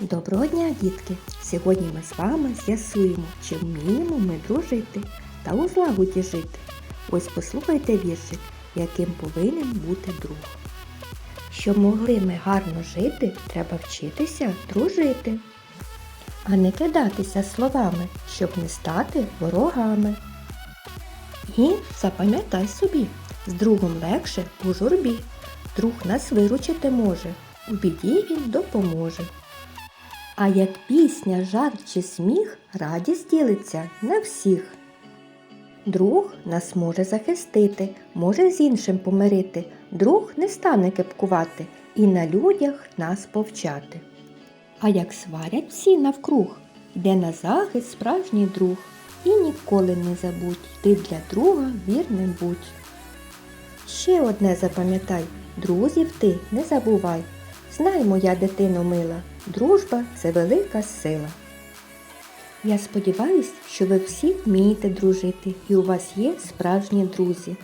Доброго дня, дітки! Сьогодні ми з вами з'ясуємо, чи вміємо ми дружити та у злагоді жити. Ось послухайте віршик, яким повинен бути друг. Щоб могли ми гарно жити, треба вчитися дружити, а не кидатися словами, щоб не стати ворогами. І запам'ятай собі, з другом легше у журбі. Друг нас виручити може, у біді він допоможе. А як пісня, жарт чи сміх, радість ділиться на всіх. Друг нас може захистити, може з іншим помирити. Друг не стане кепкувати і на людях нас повчати. А як сварять всі навкруг, йде на захист справжній друг. І ніколи не забудь, ти для друга вірним будь. Ще одне запам'ятай, друзів ти не забувай. Знай, моя дитино мила, дружба це велика сила. Я сподіваюся, що ви всі вмієте дружити і у вас є справжні друзі.